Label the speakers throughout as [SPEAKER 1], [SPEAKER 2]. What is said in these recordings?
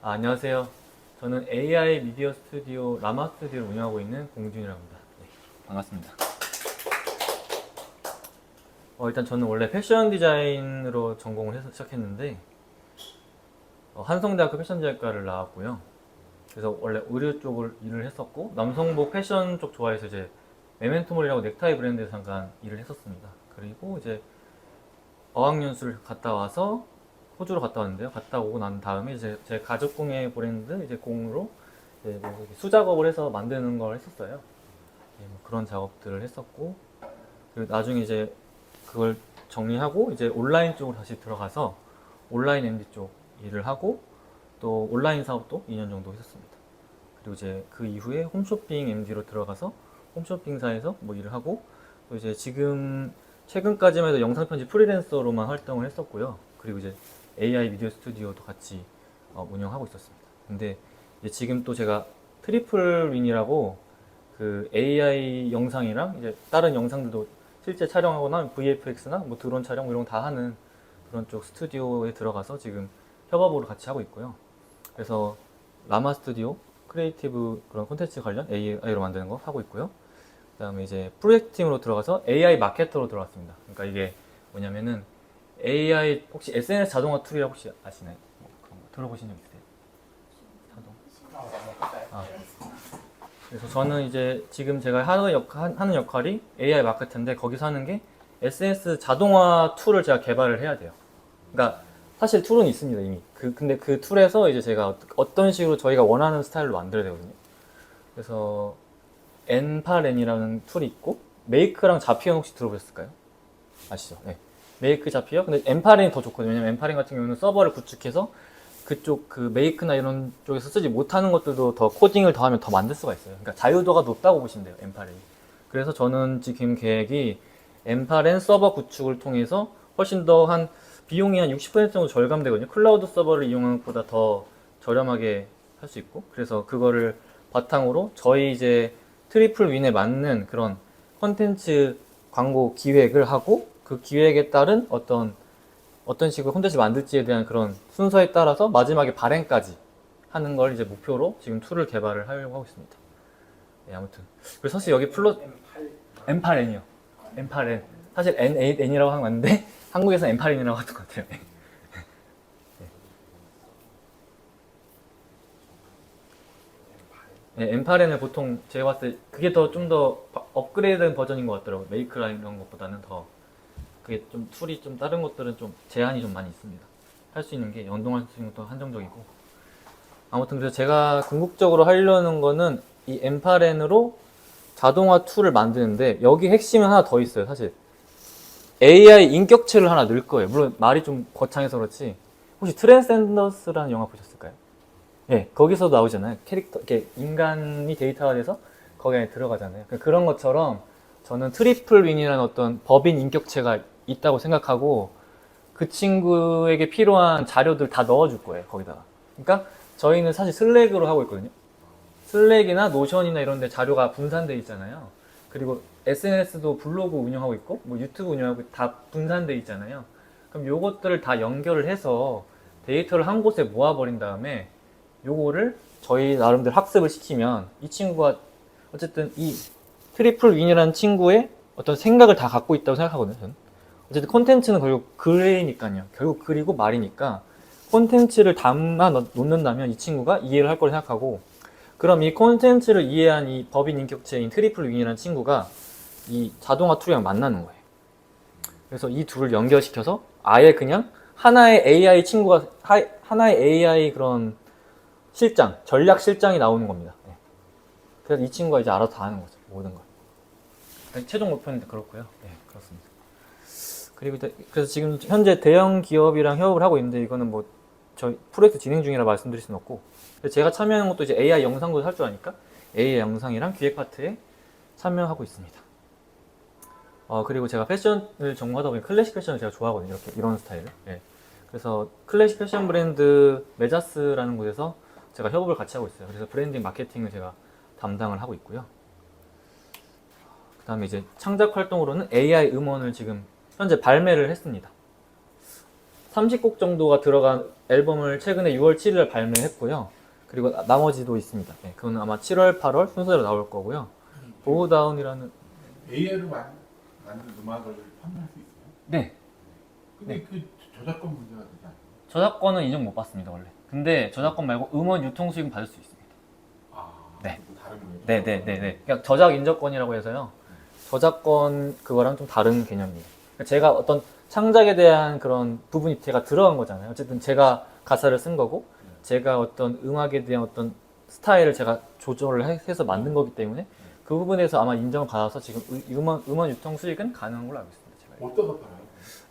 [SPEAKER 1] 아, 안녕하세요. 저는 AI 미디어 스튜디오 라마 스튜디오를 운영하고 있는 공준이라고 합니다. 네, 반갑습니다. 어, 일단 저는 원래 패션 디자인으로 전공을 해서 시작했는데 어, 한성대학교 패션 디자인과를 나왔고요. 그래서 원래 의류 쪽을 일을 했었고 남성복 패션 쪽 좋아해서 이제 메멘토몰이라고 넥타이 브랜드에서 잠깐 일을 했었습니다. 그리고 이제 어학연수를 갔다 와서 호주로 갔다 왔는데요. 갔다 오고 난 다음에 이제 제 가죽 공예 브랜드 이제 공으로 이제 뭐 수작업을 해서 만드는 걸 했었어요. 예, 뭐 그런 작업들을 했었고 그리고 나중에 이제 그걸 정리하고 이제 온라인 쪽으로 다시 들어가서 온라인 MD 쪽 일을 하고 또 온라인 사업도 2년 정도 했었습니다. 그리고 이제 그 이후에 홈쇼핑 MD로 들어가서 홈쇼핑사에서 뭐 일을 하고 또 이제 지금 최근까지만 해도 영상 편집 프리랜서로만 활동을 했었고요. 그리고 이제 AI 미디어 스튜디오도 같이 어, 운영하고 있었습니다. 근데 지금 또 제가 트리플 윈이라고 그 AI 영상이랑 이제 다른 영상들도 실제 촬영하거나 VFX나 뭐 드론 촬영 뭐 이런 거 다 하는 그런 쪽 스튜디오에 들어가서 지금 협업으로 같이 하고 있고요. 그래서 라마 스튜디오 크리에이티브 그런 콘텐츠 관련 AI로 만드는 거 하고 있고요. 그다음에 이제 프로젝트 팀으로 들어가서 AI 마케터로 들어갔습니다. 그러니까 이게 뭐냐면은 AI 혹시 SNS 자동화 툴이라고 혹시 아시나요? 뭐 그런 거 들어보신 적 있으세요? 자동. 아. 그래서 저는 이제 지금 제가 하는, 역, 하는 역할이 AI 마케터인데 거기서 하는 게 SNS 자동화 툴을 제가 개발을 해야 돼요. 그러니까 사실 툴은 있습니다 이미. 그 근데 그 툴에서 이제 제가 어떤 식으로 저희가 원하는 스타일로 만들어야 되거든요. 그래서 엔파렌이라는 툴이 있고 메이크랑 자피언 혹시 들어보셨을까요? 아시죠? 네. 메이크 자피어? 근데 엔파렌이 더 좋거든요. 왜냐면 엔파렌 같은 경우는 서버를 구축해서 그쪽 그 메이크나 이런 쪽에서 쓰지 못하는 것들도 더 코딩을 더하면 더 만들 수가 있어요. 그러니까 자유도가 높다고 보시면 돼요. 엔파렌이. 그래서 저는 지금 계획이 엔파렌 서버 구축을 통해서 훨씬 더 한 비용이 한 60% 정도 절감되거든요. 클라우드 서버를 이용하는 것보다 더 저렴하게 할 수 있고. 그래서 그거를 바탕으로 저희 이제 트리플 윈에 맞는 그런 컨텐츠 광고 기획을 하고 그 기획에 따른 어떤 어떤 식으로 콘텐츠 만들지에 대한 그런 순서에 따라서 마지막에 발행까지 하는 걸 이제 목표로 지금 툴을 개발을 하려고 하고 있습니다. 네, 아무튼 그래서 사실 여기 플롯 M8N이요. M8N 사실 N8N이라고 하는 건데 한국에서 M8N이라고 하던 것 같아요. 네. 네, M8N을 보통 제가 봤을 때 그게 더 좀 더 업그레이드된 버전인 것 같더라고요. 메이크라 이런 것보다는 더 그게 좀 툴이 좀 다른 것들은 좀 제한이 좀 많이 있습니다. 할 수 있는 게 연동할 수 있는 것도 한정적이고 아무튼 그래서 제가 궁극적으로 하려는 거는 이 M8N으로 자동화 툴을 만드는데 여기 핵심은 하나 더 있어요. 사실 AI 인격체를 하나 넣을 거예요. 물론 말이 좀 거창해서 그렇지 혹시 트랜센더스라는 영화 보셨을까요? 네, 거기서 나오잖아요. 캐릭터, 이렇게 인간이 데이터가 돼서 거기 안에 들어가잖아요. 그러니까 그런 것처럼 저는 트리플 윈이라는 어떤 법인 인격체가 있다고 생각하고 그 친구에게 필요한 자료들 다 넣어줄 거예요. 거기다가. 그러니까 저희는 사실 슬랙으로 하고 있거든요. 슬랙이나 노션이나 이런 데 자료가 분산돼 있잖아요. 그리고 SNS도 블로그 운영하고 있고 뭐 유튜브 운영하고 다 분산돼 있잖아요. 그럼 요것들을 다 연결을 해서 데이터를 한 곳에 모아버린 다음에 요거를 저희 나름대로 학습을 시키면 이 친구가 어쨌든 이 트리플 윈이라는 친구의 어떤 생각을 다 갖고 있다고 생각하거든요. 저는. 어쨌든 콘텐츠는 결국 글이니까요. 결국 글이고 말이니까 콘텐츠를 담아 넣- 놓는다면 이 친구가 이해를 할 거라 생각하고 그럼 이 콘텐츠를 이해한 이 법인 인격체인 트리플 윈이라는 친구가 이 자동화 툴이랑 만나는 거예요. 그래서 이 둘을 연결시켜서 아예 그냥 하나의 AI 친구가 하- 하나의 AI 그런 실장, 전략 실장이 나오는 겁니다. 네. 그래서 이 친구가 이제 알아서 다 하는 거죠. 모든 걸. 최종 목표는 그렇고요. 네, 그렇습니다. 그리고 그래서 지금 현재 대형 기업이랑 협업을 하고 있는데 이거는 뭐 저희 프로젝트 진행 중이라 말씀드릴 수는 없고 제가 참여하는 것도 이제 AI 영상도 할 줄 아니까 AI 영상이랑 기획 파트에 참여하고 있습니다. 어 그리고 제가 패션을 전공하다 보니 클래식 패션을 제가 좋아하거든요. 이렇게 이런 스타일을. 예. 그래서 클래식 패션 브랜드 메자스라는 곳에서 제가 협업을 같이 하고 있어요. 그래서 브랜딩 마케팅을 제가 담당을 하고 있고요. 그 다음에 이제 창작 활동으로는 AI 음원을 지금 현재 발매를 했습니다. 30곡 정도가 들어간 앨범을 최근에 6월 7일 발매했고요. 그리고 나- 나머지도 있습니다. 네, 그건 아마 7월, 8월 순서대로 나올 거고요. 보우다운이라는
[SPEAKER 2] AI로 만, 만든 음악을 판매할 수 있어요?
[SPEAKER 1] 네
[SPEAKER 2] 근데 그 저작권 문제가 되지 않아요?
[SPEAKER 1] 저작권은 인정 못 받습니다 원래. 근데 저작권 말고 음원 유통 수익은 받을 수 있습니다.
[SPEAKER 2] 아,
[SPEAKER 1] 네.
[SPEAKER 2] 또 다른 거예요?
[SPEAKER 1] 네네네네. 그러니까 저작 인정권이라고 해서요. 저작권 그거랑 좀 다른 개념이에요. 그러니까 제가 어떤 창작에 대한 그런 부분이 제가 들어간 거잖아요. 어쨌든 제가 가사를 쓴 거고, 제가 어떤 음악에 대한 어떤 스타일을 제가 조절을 해- 해서 만든 거기 때문에 그 부분에서 아마 인정을 받아서 지금 의- 음원, 음원 유통 수익은 가능한 걸로 알고 있습니다. 제가.
[SPEAKER 2] 어디다가 팔아요?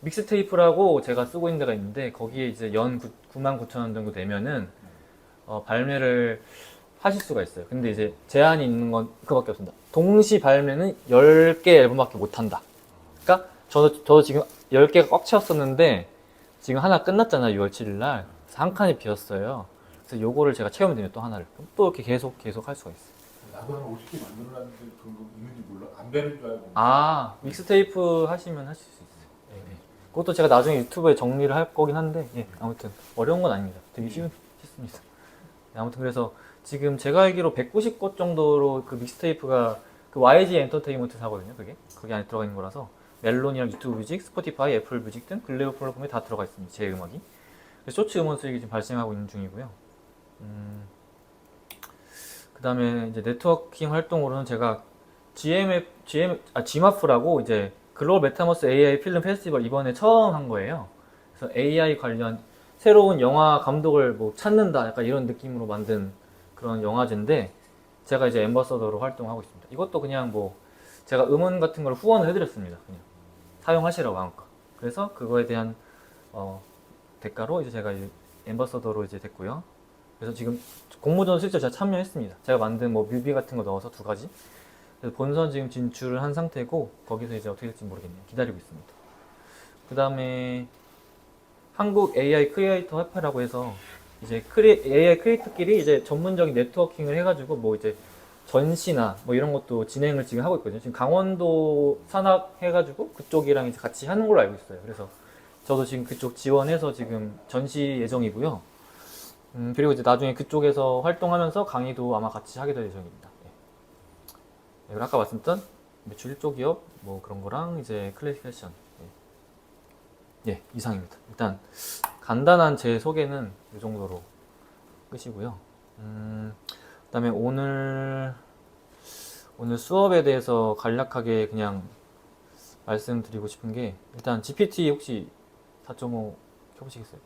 [SPEAKER 1] 믹스테이프라고 제가 쓰고 있는 데가 있는데 거기에 이제 연 9만 9천 원 정도 내면은 어, 발매를 하실 수가 있어요. 근데 이제 제한이 있는 건 그거밖에 없습니다. 동시 발매는 10개 앨범밖에 못 한다. 그러니까 저도 저도 지금 10개가 꽉 채웠었는데 지금 하나 끝났잖아요. 6월 7일 날. 그래서 한 칸이 비었어요. 그래서 요거를 제가 채우면 되면 또 하나를 그럼 또 이렇게 계속 계속 할 수가 있어요.
[SPEAKER 2] 나도 한 50개 만들어놨는데 그런 거 있는지 몰라. 안 되는 줄 알고.
[SPEAKER 1] 아 믹스테이프 하시면 하실 수 있어요. 네, 네. 그것도 제가 나중에 유튜브에 정리를 할 거긴 한데 예, 아무튼 어려운 건 아닙니다. 되게 쉬운 쉽습니다. 네, 아무튼 그래서 지금 제가 알기로 190곳 정도로 그 믹스테이프가 그 YG 엔터테인먼트 사거든요. 그게 거기 안에 들어가 있는 거라서 멜론이랑 유튜브 뮤직, 스포티파이, 애플 뮤직 등 글레오 플랫폼에 다 들어가 있습니다. 제 음악이. 그래서 쇼츠 음원 수익이 지금 발생하고 있는 중이고요. 음, 그 다음에 이제 네트워킹 활동으로는 제가 GMF, GM, 아, GMAF라고 이제 글로벌 메타머스 AI 필름 페스티벌 이번에 처음 한 거예요. 그래서 AI 관련 새로운 영화 감독을 뭐 찾는다 약간 이런 느낌으로 만든 그런 영화제인데 제가 이제 엠버서더로 활동하고 있습니다. 이것도 그냥 뭐 제가 음원 같은 걸 후원을 해드렸습니다. 그냥 사용하시라고 마음껏. 그래서 그거에 대한 어, 대가로 이제 제가 엠버서더로 이제 됐고요. 그래서 지금 공모전 실제 제가 참여했습니다. 제가 만든 뭐 뮤비 같은 거 넣어서 두 가지. 그래서 본선 지금 진출을 한 상태고 거기서 이제 어떻게 될지 모르겠네요. 기다리고 있습니다. 그 다음에 한국 AI 크리에이터 협회라고 해서 이제 크리, AI 크리에이터끼리 이제 전문적인 네트워킹을 해가지고 뭐 이제 전시나 뭐 이런 것도 진행을 지금 하고 있거든요. 지금 강원도 산악 해가지고 그쪽이랑 이제 같이 하는 걸로 알고 있어요. 그래서 저도 지금 그쪽 지원해서 지금 전시 예정이고요. 음, 그리고 이제 나중에 그쪽에서 활동하면서 강의도 아마 같이 하게 될 예정입니다. 예. 네, 그리고 아까 말씀드렸던 매출 1조 기업 뭐 그런 거랑 이제 클래식 패션 예. 예, 이상입니다. 일단 간단한 제 소개는 이 정도로 끝이고요. 음, 그다음에 오늘 오늘 수업에 대해서 간략하게 그냥 말씀드리고 싶은 게 일단 GPT 혹시 4.5 켜보시겠어요?